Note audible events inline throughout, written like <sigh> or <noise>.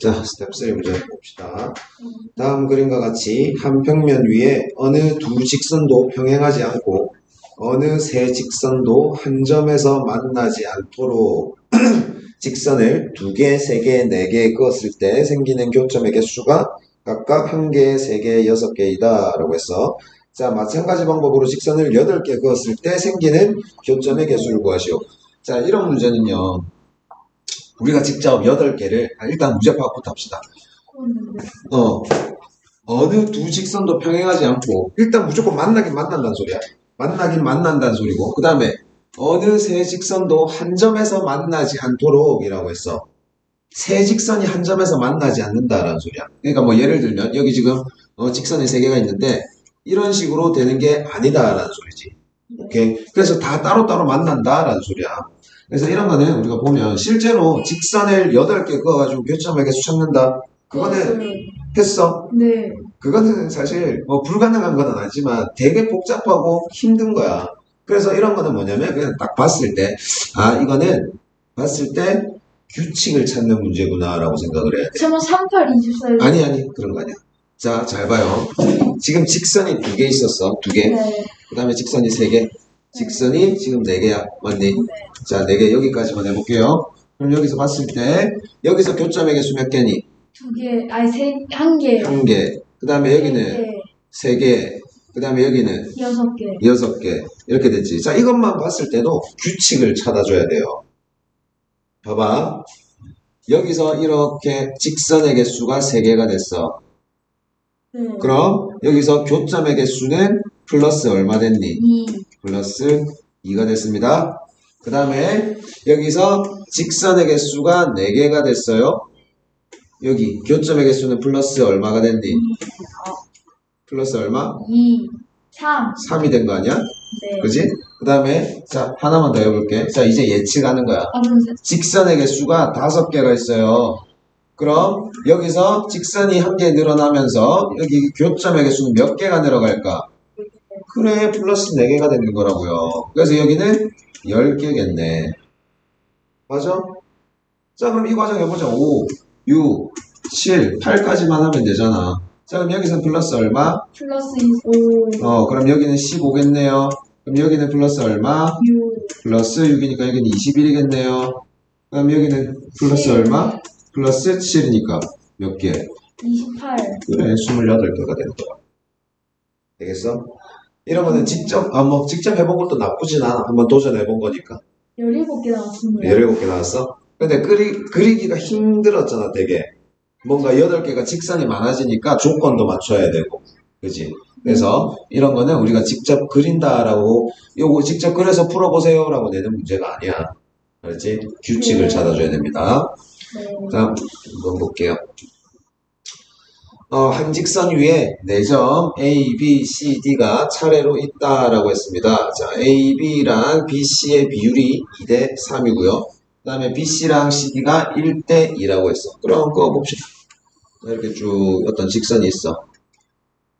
자, 스텝 3 문제 봅시다. 다음 그림과 같이 한 평면 위에 어느 두 직선도 평행하지 않고 어느 세 직선도 한 점에서 만나지 않도록 <clears throat> 직선을 두 개, 세 개, 네 개 그었을 때 생기는 교점의 개수가 각각 한 개, 세 개, 여섯 개이다 라고 했어. 자, 마찬가지 방법으로 직선을 여덟 개 그었을 때 생기는 교점의 개수를 구하시오. 자, 이런 문제는요. 우리가 직접 여덟 개를 아, 일단 문제 파악부터 합시다. 어, 어느 두 직선도 평행하지 않고 일단 무조건 만나긴 만난다는 소리야. 만나긴 만난다는 소리고 그 다음에 어느 세 직선도 한 점에서 만나지 않도록 이라고 했어. 세 직선이 한 점에서 만나지 않는다라는 소리야. 그러니까 뭐 예를 들면 여기 지금 어, 직선이 세 개가 있는데 이런 식으로 되는 게 아니다라는 소리지. 오케이. 그래서 다 따로따로 만난다라는 소리야. 그래서 이런 거는 우리가 보면 실제로 직선을 8개 그어가지고 교점의 개수 찾는다. 그거는 했어. 네. 그거는 사실 뭐 불가능한 건 아니지만 되게 복잡하고 힘든 거야. 그래서 이런 거는 뭐냐면 그냥 딱 봤을 때, 아, 이거는 봤을 때 규칙을 찾는 문제구나라고 생각을 해야 돼. 저는 38, 24. 아니, 아니, 그런 거 아니야. 자, 잘 봐요. 지금 직선이 두 개 있었어. 두 개. 네. 그 다음에 직선이 세 개. 직선이 지금 네 개야. 맞니? 자, 네개 여기까지만 해볼게요. 그럼 여기서 봤을 때, 여기서 교점의 개수 몇 개니? 두 개, 아니, 세, 한 개. 한 개. 그 다음에 여기는 네. 세 개. 그 다음에 여기는 여섯 개. 여섯 개. 이렇게 됐지. 자, 이것만 봤을 때도 규칙을 찾아줘야 돼요. 봐봐. 여기서 이렇게 직선의 개수가 세 개가 됐어. 네. 그럼 여기서 교점의 개수는 플러스 얼마 됐니? 2. 플러스 2가 됐습니다. 그 다음에 여기서 직선의 개수가 4개가 됐어요. 여기 교점의 개수는 플러스 얼마가 됐니? 플러스 얼마? 2. 3. 3이 된 거 아니야? 네. 그지? 그 다음에 자 하나만 더 해볼게. 자 이제 예측하는 거야. 아, 직선의 개수가 다섯 개가 있어요. 그럼 여기서 직선이 한 개 늘어나면서 여기 교점의 개수는 몇 개가 늘어갈까? 그래 플러스 4개가 되는 거라고요. 그래서 여기는 10개겠네. 맞아? 자 그럼 이 과정 해보자. 5, 6, 7, 8까지만 하면 되잖아. 자 그럼 여기서는 플러스 얼마? 플러스 5. 어 그럼 여기는 15겠네요. 그럼 여기는 플러스 얼마? 6. 플러스 6이니까 여기는 21이겠네요. 그럼 여기는 플러스 얼마? 플러스 7이니까 몇 개? 28. 그래, 28개가 되는 거야. 되겠어? 이런 거는 직접, 아, 뭐, 직접 해본 것도 나쁘진 않아. 한번 도전해 본 거니까. 17개 나왔습니다. 17개 나왔어? 근데 그리, 그리기가 힘들었잖아, 되게. 뭔가 8개가 직선이 많아지니까 조건도 맞춰야 되고. 그지? 그래서 이런 거는 우리가 직접 그린다라고, 요거 직접 그려서 풀어보세요라고 내는 문제가 아니야. 알지? 규칙을 네. 찾아줘야 됩니다. 네. 다음 한번 볼게요. 어, 한 직선 위에 4점 A, B, C, D가 차례로 있다라고 했습니다. 자, A, B랑 B, C의 비율이 2대 3이고요. 그 다음에 B, C랑 C, D가 1대 2라고 했어. 그럼 그거 봅시다. 자, 이렇게 쭉 어떤 직선이 있어.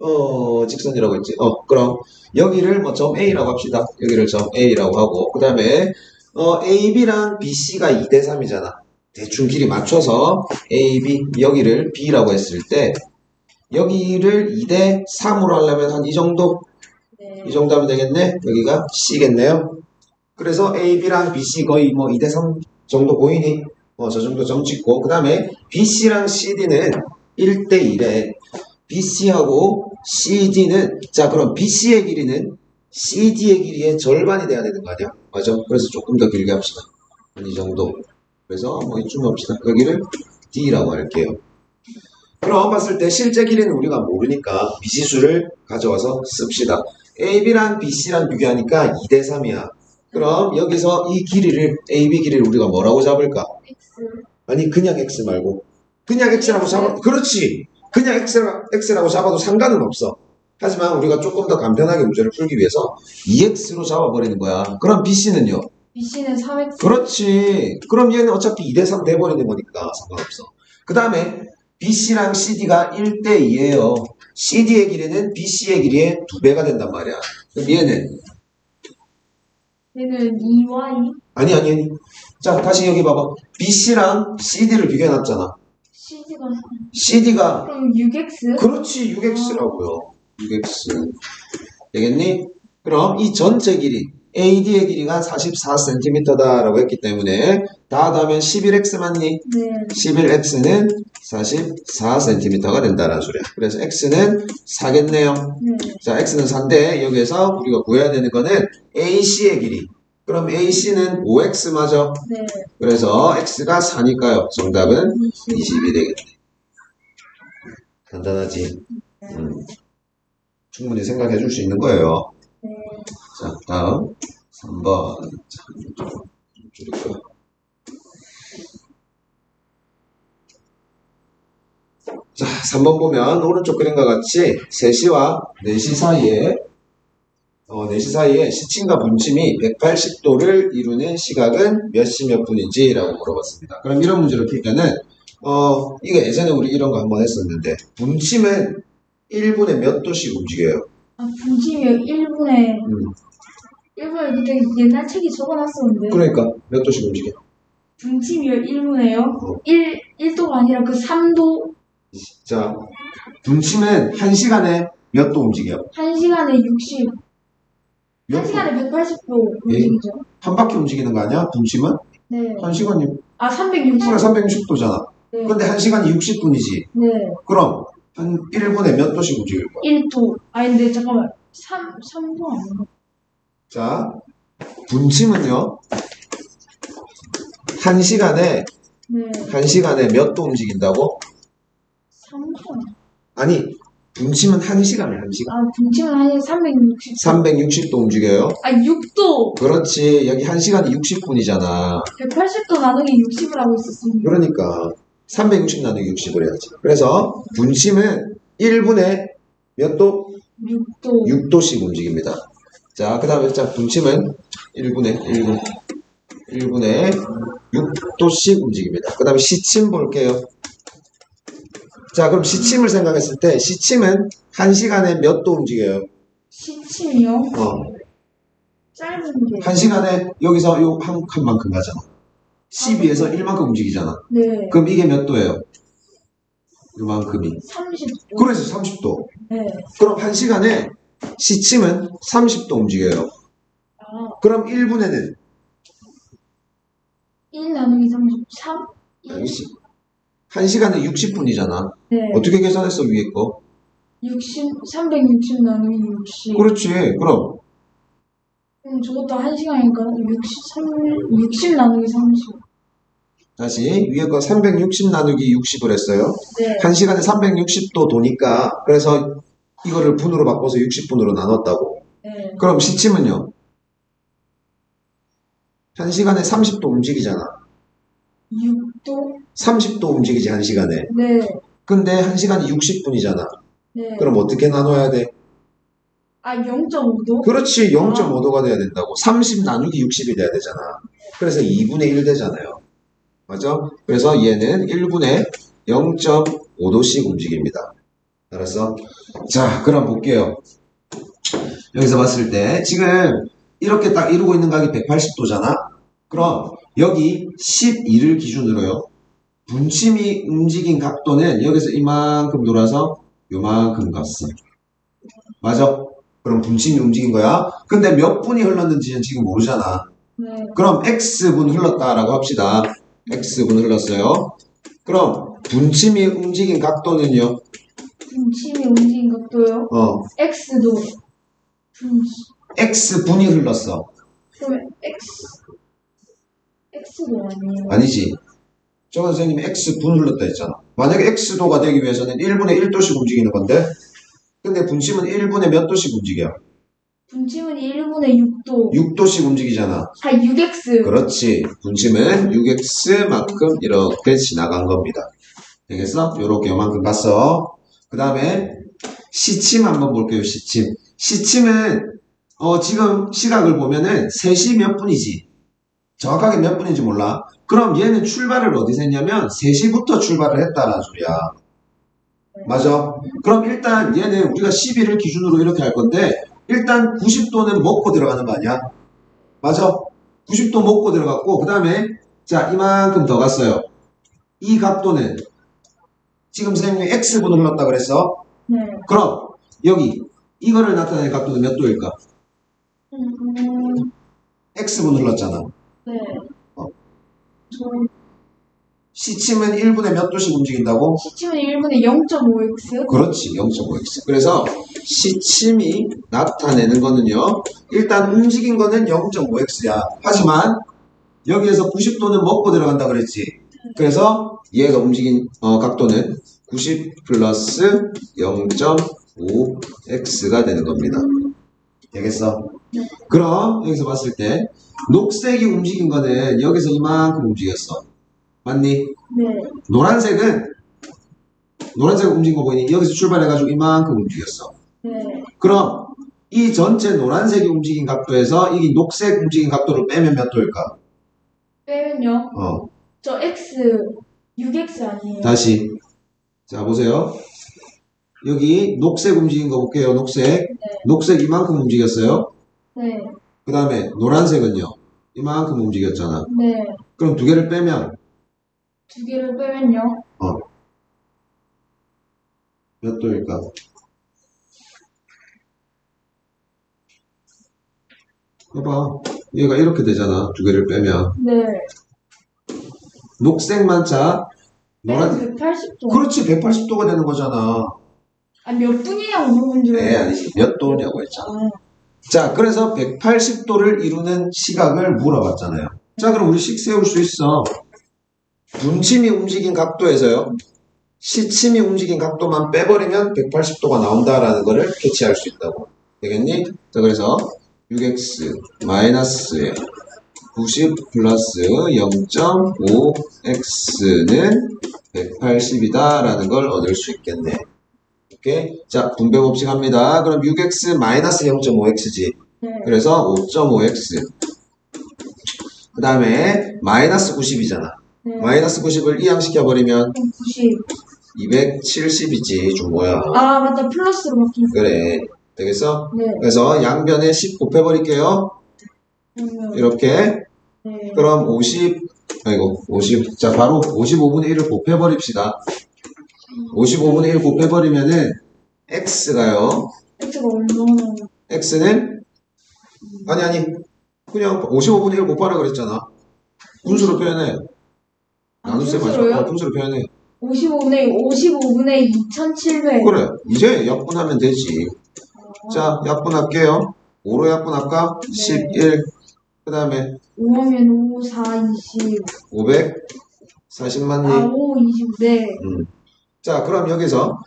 어, 직선이라고 했지. 어, 그럼 여기를 뭐 점 A라고 합시다. 여기를 점 A라고 하고 그 다음에 어, A, B랑 B, C가 2대 3이잖아. 대충 길이 맞춰서 A, B, 여기를 B라고 했을 때 여기를 2대 3으로 하려면 한 이 정도 네. 이 정도 하면 되겠네. 여기가 C겠네요. 그래서 A, B랑 B, C 거의 뭐 2대 3 정도 보이니? 어, 저 정도 점 찍고 그 다음에 B, C랑 C, D는 1대 1에 B, C하고 C, D는 자 그럼 B, C의 길이는 C, D의 길이의 절반이 돼야 되는 거 아니야? 맞아. 그래서 조금 더 길게 합시다. 한 이 정도. 그래서 뭐 이쯤 합시다. 여기를 D라고 할게요. 그럼 봤을 때 실제 길이는 우리가 모르니까 비시수를 가져와서 씁시다. AB랑 BC랑 비교하니까 2대 3이야. 그럼 여기서 이 길이를 AB 길이를 우리가 뭐라고 잡을까? X. 아니 그냥 X 말고 그냥 X라고 잡아 그렇지 그냥 X라, X라고 잡아도 상관은 없어. 하지만 우리가 조금 더 간편하게 문제를 풀기 위해서 2X로 잡아버리는 거야. 그럼 BC는요? BC는 3X. 그렇지. 그럼 얘는 어차피 2대 3 돼버리는 거니까 상관없어. 그 다음에 BC랑 CD가 1대 2예요. CD의 길이는 BC의 길이의 2배가 된단 말이야. 그럼 얘는 얘는 2Y. 아니 아니 아니. 자 다시 여기 봐봐. BC랑 CD를 비교해놨잖아. CD가 CD가 그럼 6X? 그렇지 6x라고요. 6x 되겠니? 그럼 이 전체 길이 AD의 길이가 44cm다라고 했기 때문에 다 더하면 11x 맞니? 네. 11x는 44cm가 된다는 소리야. 그래서 x는 4겠네요. 네. 자, x는 4인데 여기에서 우리가 구해야 되는 거는 AC의 길이. 그럼 AC는 5x 맞아. 네. 그래서 x가 4니까요. 정답은 20. 20이 되겠네. 간단하지? 음. 충분히 생각해 줄 수 있는 거예요. 네. 자, 다음 3번. 자, 좀 줄일게요. 자, 3번 보면 오른쪽 그림과 같이 3시와 4시 사이에 어, 4시 사이에 시침과 분침이 180도를 이루는 시각은 몇 시 몇 분인지 라고 물어봤습니다. 그럼 이런 문제를 풀 때는 어, 이게 예전에 우리 이런 거 한번 했었는데 분침은 1분에 몇 도씩 움직여요? 아, 분침이 1분에, 음. 1분에 그때 옛날 책이 적어놨었는데. 그러니까 몇 도씩 움직여? 분침이 1분에요? 어. 1, 1도가 아니라 그 3도, 자, 분침은 1시간에 몇 도 움직여? 1시간에 60, 몇 도? 1시간에 180도 움직이죠. 한 바퀴 움직이는 거 아니야? 분침은? 네. 1시간이 아, 360. 360도잖아. 네. 근데 1시간이 60분이지. 네. 그럼 한 1분에 몇 도씩 움직일 거야? 1도. 아니, 근데 잠깐만. 3, 3도 아닌가? 자, 분침은요. 1시간에 네. 1시간에 몇 도 움직인다고? 3도. 아니, 분침은 1시간에 1시간. 아, 분침은 한 360. 360도 움직여요. 아, 6도. 그렇지. 여기 1시간이 60분이잖아. 180도 나누기 60을 하고 있었습니다. 그러니까 360 나누기 60을 해야지. 그래서 분침은 1분에 몇 도? 6도. 6도씩 움직입니다. 자, 그 다음에 자, 분침은 1분에 1분. 1분에 6도씩 움직입니다. 그 다음에 시침 볼게요. 자, 그럼 시침을 생각했을 때 시침은 1시간에 몇 도 움직여요? 시침이요? 어, 짧은 게. 1시간에 여기서 요 한 칸만큼 가잖아. 12에서 1만큼 움직이잖아. 네. 그럼 이게 몇 도예요? 요만큼이. 30도. 그래서 30도. 네. 그럼 1시간에 시침은 30도 움직여요. 아, 그럼 1분에는 1 나누기 33? 1? 1시간에 60분이잖아. 네. 어떻게 계산했어, 위에 거? 60, 360 나누기 60. 그렇지. 그럼 그럼 저것도 1시간이니까 63, 60 나누기 30. 다시 위에 거 360 나누기 60을 했어요. 네. 1시간에 360도 도니까 그래서 이거를 분으로 바꿔서 60분으로 나눴다고. 네. 그럼 시침은요? 1시간에 30도 움직이잖아. 6 도? 30도 움직이지 1시간에. 네. 근데 1시간이 60분이잖아. 네. 그럼 어떻게 나눠야 돼? 아, 0.5도? 그렇지 0.5도가 돼야 된다고 30 나누기 60이 돼야 되잖아 그래서 2분의 1 되잖아요 맞아? 그래서 얘는 1분의 0.5도씩 움직입니다 알았어? 자 그럼 볼게요 여기서 봤을 때 지금 이렇게 딱 이루고 있는 각이 180도잖아 그럼 여기 12를 기준으로요 분침이 움직인 각도는 여기서 이만큼 돌아서 요만큼 갔어 맞아? 그럼 분침이 움직인 거야. 근데 몇 분이 흘렀는지는 지금 모르잖아. 네. 그럼 X분 흘렀다라고 합시다. X분 흘렀어요. 그럼 분침이 움직인 각도는요? 분침이 움직인 것도요? 어, X도. 분침. X분이 흘렀어. 그러면 X. X도 아니에요. 아니지. 정 선생님이 X분 흘렀다 했잖아. 만약에 X도가 되기 위해서는 1분에 1도씩 움직이는 건데, 근데 분침은 1분에 몇 도씩 움직여? 분침은 1분의 6도. 6도씩 움직이잖아. 아, 6X. 그렇지. 분침은 6x만큼 이렇게 지나간 겁니다. 되겠어? 요렇게 요만큼 갔어. 그 다음에 시침 한번 볼게요. 시침. 시침은 어 지금 시각을 보면은 3시 몇 분이지. 정확하게 몇 분인지 몰라. 그럼 얘는 출발을 어디서 했냐면 3시부터 출발을 했다라는 소리야. 맞아. 그럼 일단 얘는 우리가 12를 기준으로 이렇게 할 건데 일단 90도는 먹고 들어가는 거 아니야? 맞아. 90도 먹고 들어갔고 그 다음에 자 이만큼 더 갔어요. 이 각도는 지금 선생님이 x분을 흘렀다 그랬어? 네. 그럼 여기 이거를 나타내는 각도는 몇 도일까? 음, x분 흘렀잖아. 네. 어. 저 시침은 1분에 몇 도씩 움직인다고? 시침은 1분에 0.5x? 그렇지, 0.5x. 그래서 시침이 나타내는 거는요, 일단 움직인 거는 0.5x야. 하지만 여기에서 90도는 먹고 들어간다 그랬지. 그래서 얘가 움직인 어, 각도는 90 플러스 0.5x가 되는 겁니다. 되겠어? 네. 그럼 여기서 봤을 때 녹색이 움직인 거는 여기서 이만큼 움직였어. 맞니? 네. 노란색은 노란색 움직인 거 보이니 여기서 출발해가지고 이만큼 움직였어. 네. 그럼 이 전체 노란색이 움직인 각도에서 이 녹색 움직인 각도를 빼면 몇 도일까? 빼면요. 어, 저 x 6x 아니에요? 다시 자 보세요. 여기 녹색 움직인 거 볼게요. 녹색, 녹색 이만큼 움직였어요. 네. 그 다음에 노란색은요, 이만큼 움직였잖아. 네. 그럼 두 개를 빼면 두 개를 빼면요. 몇 도일까? 봐봐, 얘가 이렇게 되잖아. 두 개를 빼면 네. 녹색만 자, 노란 180도. 그렇지 180도가 되는 거잖아. 아, 몇 분이냐고 물어본 줄네 아니지 몇 도냐고 했잖아. 아, 자 그래서 180도를 이루는 시각을 물어봤잖아요. 자 그럼 우리 식 세울 수 있어. 분침이 움직인 각도에서요. 시침이 움직인 각도만 빼버리면 180도가 나온다라는 거를 캐치할 수 있다고. 되겠니? 자 그래서 6x 마이너스 90 플러스 0.5x는 180이다라는 걸 얻을 수 있겠네. 오케이? 자, 분배 법칙 합니다. 그럼 6x 마이너스 0.5x지. 네. 그래서 5.5x. 그 다음에 마이너스 90이잖아. 네. 마이너스 90을 이항시켜버리면 90. 270이지, 중모야. 아, 맞다. 플러스로 바뀌네. 그래. 되겠어? 네. 그래서 양변에 10 곱해버릴게요. 그러면, 이렇게. 네. 그럼 50, 아이고, 50. 자, 바로 55분의 1을 곱해버립시다. 55분의 1 곱해버리면은, x가요. x가 얼마나. x는 아니 아니 그냥 55분의 1 곱하라 그랬잖아 분수로 표현해 아, 나눗셈 분수로요? 어, 분수로 표현해 55분의 55분의 2700. 그래 이제 약분하면 되지 자 약분할게요 5로 약분할까? 네. 11 그 다음에 5하면 5, 4, 20. 540 맞니? 아, 5, 20. 네. 음. 자 그럼 여기서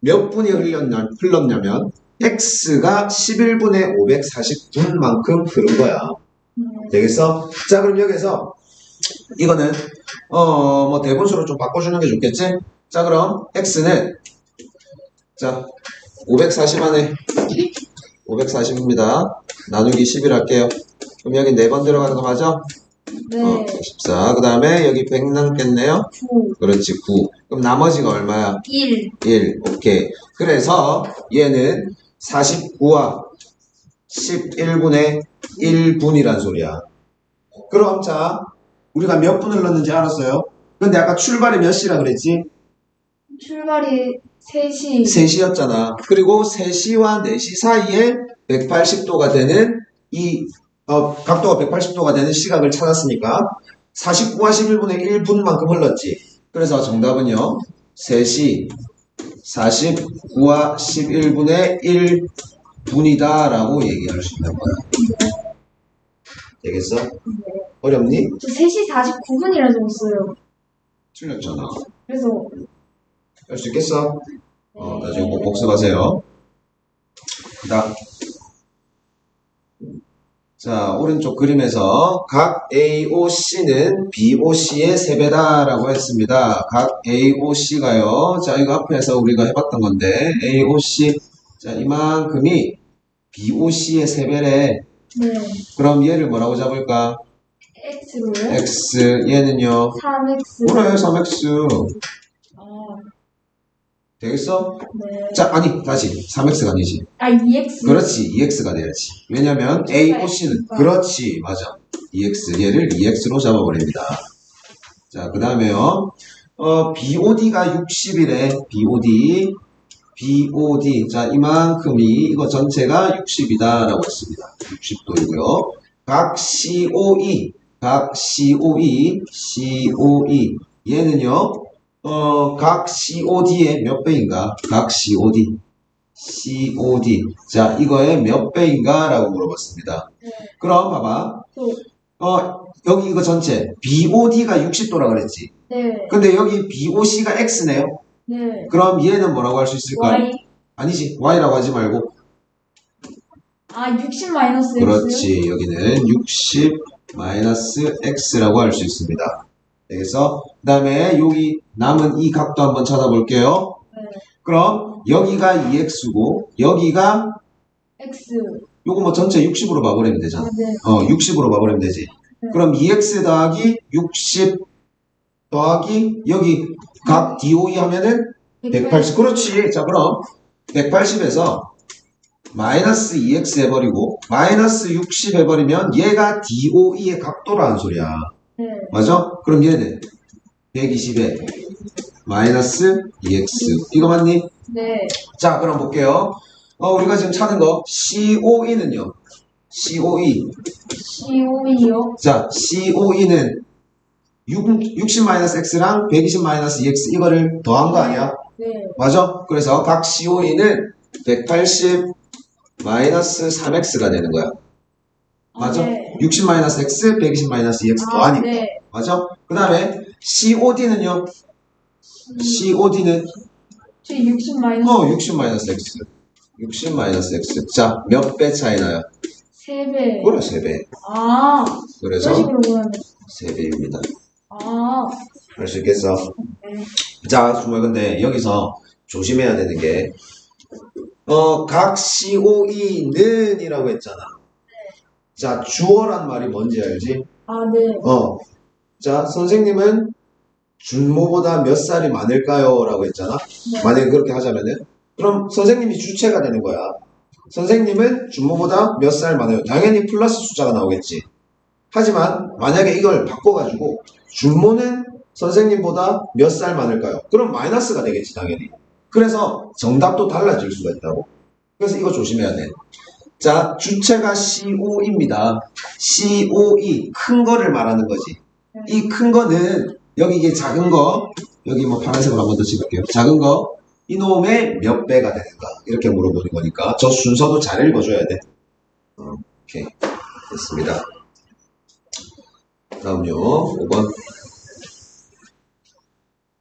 몇 분이 흘렸냐, 흘렀냐면 x가 11분의 540분만큼 흐른 거야 네. 되겠어? 자, 그럼 여기서 이거는 어, 뭐 대분수로 좀 바꿔주는 게 좋겠지? 자, 그럼 x는 자, 540 안에 540입니다. 나누기 11 할게요. 그럼 여기 4번 들어가는 거 맞아? 네. 어, 14. 그 다음에 여기 100 남겠네요? 9, 그렇지, 9. 그럼 나머지가 얼마야? 1. 1. 오케이. 그래서 얘는 49와 11분의 1분이란 소리야. 그럼 자, 우리가 몇 분을 넣는지 알았어요? 근데 아까 출발이 몇 시라 그랬지? 출발이 3시. 3시였잖아. 그리고 3시와 4시 사이에 180도가 되는 이 어, 각도가 180도가 되는 시각을 찾았으니까 49와 11분의 1분만큼 흘렀지. 그래서 정답은요. 3시 49와 11분의 1분이다 라고 얘기할 수 있는 거야. 되겠어? 어렵니? 저 3시 49분이라 적었어요. 틀렸잖아. 그래서, 할 수 있겠어? 어, 나중에 꼭 복습하세요. 나. 자, 오른쪽 그림에서 각 AOC는 BOC의 3배다 라고 했습니다. 각 AOC가요. 자, 이거 앞에서 우리가 해봤던 건데, AOC, 자, 이만큼이 BOC의 3배래. 네. 그럼 얘를 뭐라고 잡을까? x로요? X, 얘는요. 3x. 그래, 3X. 아, 되겠어? 네. 자, 아니, 다시. 3X가 아니지. 아, 2x. 그렇지, EX가 돼야지. 왜냐면 AOC는 그렇지, 맞아. EX 얘를 EX로 잡아버립니다. 자, 그 다음에요. 어, BOD가 60이래. BOD. BOD. 자, 이만큼이, 이거 전체가 60이다 라고 했습니다. 60도이고요. 각 COE, 각 COE, COE. 얘는요, 어, 각 COD의 몇 배인가? 각 COD. COD. 자, 이거의 몇 배인가? 라고 물어봤습니다. 네. 그럼 봐봐. 또, 어, 여기 이거 전체. BOD가 60도라 그랬지. 네, 근데 여기 BOC가 X네요. 네. 그럼 얘는 뭐라고 할 수 있을까? Y. 아니지. Y라고 하지 말고. 아, 60 마이너스 X. 그렇지. 여기는 60 마이너스 X라고 할 수 있습니다. 그래서 그 다음에 여기 남은 이 각도 한번 찾아볼게요. 네. 그럼 여기가 2X고 여기가 X. 요거 뭐 전체 60으로 봐버리면 되잖아. 아, 네. 어, 60으로 봐버리면 되지. 네. 그럼 2x 더하기 60 더하기 여기 각 DOE 하면은 180. 그렇지. 자, 그럼 180에서 마이너스 2x 해버리고 마이너스 60 해버리면 얘가 DOE의 각도라는 소리야. 네. 맞아? 그럼 얘는 120에 마이너스 2x. 이거 맞니? 네. 자, 그럼 볼게요. 어, 우리가 지금 찾은 거 COE는요. COE. COE요. 자, COE는 60-x랑 120-2x 이거를 더한 거 아니야? 네. 맞아? 그래서 각 COE는 180 마이너스 3x가 되는 거야. 맞아? 아, 네. 60-x, 120-2x 아, 더하니까. 네. 맞아? 그 다음에 COD는요? COD는 저60 마이너스 어, 60-x. 60-x. 자, 몇 배 차이 나요? 3배. 그래, 3배. 아, 그래서 그런 식으로 보면 3배입니다. 아, 할 수 있겠어? 네. 자, 정말 근데 여기서 조심해야 되는 게, 어, 각 COE는 이라고 했잖아. 자, 주어란 말이 뭔지 알지? 아, 네. 어. 자, 선생님은 준모보다 몇 살이 많을까요? 라고 했잖아. 네. 만약에 그렇게 하자면은, 그럼 선생님이 주체가 되는 거야. 선생님은 준모보다 몇 살 많아요? 당연히 플러스 숫자가 나오겠지. 하지만 만약에 이걸 바꿔가지고 준모는 선생님보다 몇 살 많을까요? 그럼 마이너스가 되겠지 당연히. 그래서 정답도 달라질 수가 있다고. 그래서 이거 조심해야 돼. 자, 주체가 CO입니다. COE 큰 거를 말하는 거지. 이 큰 거는 여기 이게 작은 거 여기 뭐 파란색으로 한 번 더 찍을게요. 작은 거 이놈의 몇 배가 되는가 이렇게 물어보는 거니까 저 순서도 잘 읽어줘야 돼. 어, 오케이 됐습니다. 다음요 5번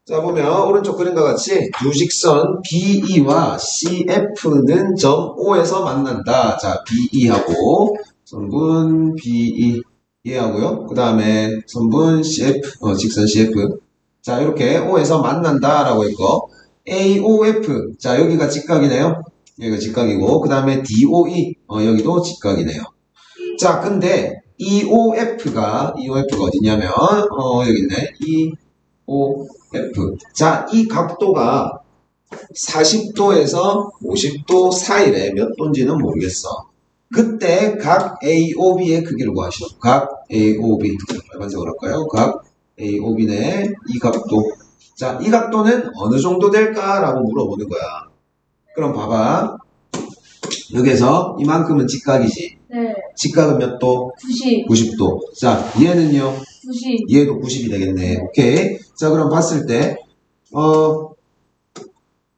자 보면 오른쪽 그림과 같이 두 직선 BE와 CF는 점 O에서 만난다. 자 BE하고 선분 BE 얘하고요. 그 다음에 선분 CF 어, 직선 CF 자 이렇게 O에서 만난다라고 했고 AOF 자 여기가 직각이네요. 여기가 직각이고 그 다음에 DOE 어, 여기도 직각이네요. 자 근데 EOF가 EOF가 어디냐면 어 여기 있네 EOF 자 이 각도가 40도에서 50도 사이래 몇 도인지는 모르겠어. 그때 각 AOB의 크기를 구하시오. 각 AOB 빨간색으로 할까요? 각 AOB네 이 각도. 자, 이 각도는 어느 정도 될까라고 물어보는 거야. 그럼 봐봐. 여기서 이만큼은 직각이지. 네. 직각은 몇 도? 90, 90도. 자, 얘는요? 90. 얘도 90이 되겠네. 오케이. 자, 그럼 봤을 때, 어,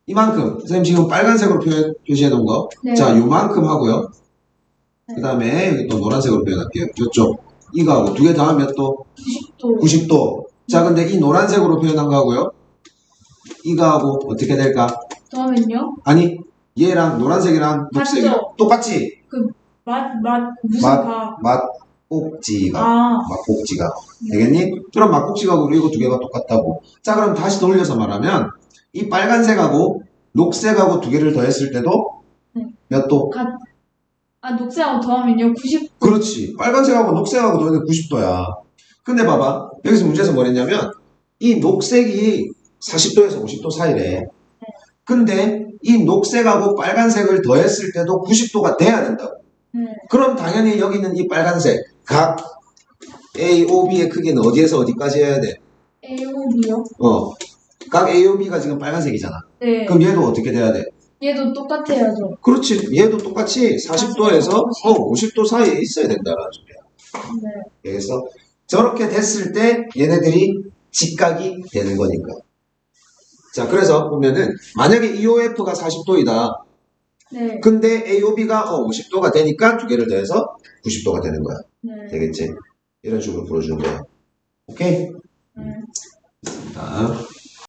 이만큼. 선생님 지금 빨간색으로 표현, 표시해 놓은 거. 네. 자, 요만큼 하고요. 네. 그 다음에 여기 또 노란색으로 표현할게요. 이쪽. 이거하고 두개 더하면 몇 도? 90도. 90도. 자, 근데 이 노란색으로 표현한 거하고요. 이거하고 어떻게 될까? 더하면요? 아니, 얘랑 노란색이랑 녹색이랑? 똑같지? 맛, 맛, 무슨 맛. 가? 맛꼭지가. 아, 맛꼭지가. 되겠니? 그럼 맛꼭지하고 이거 두 개가 똑같다고. 자, 그럼 다시 돌려서 말하면 이 빨간색하고 녹색하고 두 개를 더했을 때도 네. 몇 도? 가, 아, 녹색하고 더하면요? 90, 그렇지. 빨간색하고 녹색하고 더했는데 90도야. 근데 봐봐. 여기서 문제에서 뭐랬냐면 이 녹색이 40도에서 50도 사이래. 근데 이 녹색하고 빨간색을 더했을 때도 90도가 돼야 된다고. 네. 그럼 당연히 여기는 이 빨간색 각 A, O, B의 크기는 어디에서 어디까지 해야 돼? AOB요? 어, 각 A와 B가 지금 빨간색이잖아. 네. 그럼 얘도 어떻게 돼야 돼? 얘도 똑같아야죠. 그렇지. 얘도 똑같이 40도에서 어, 50도 사이에 있어야 된다라는 소리야. 네. 그래서 저렇게 됐을 때 얘네들이 직각이 되는 거니까. 자, 그래서 보면은 만약에 EOF가 40도이다. 네. 근데 AOB가 50도가 되니까 두 개를 더해서 90도가 되는 거야. 네. 되겠지? 이런 식으로 풀어주는 거야. 오케이? 네. 자,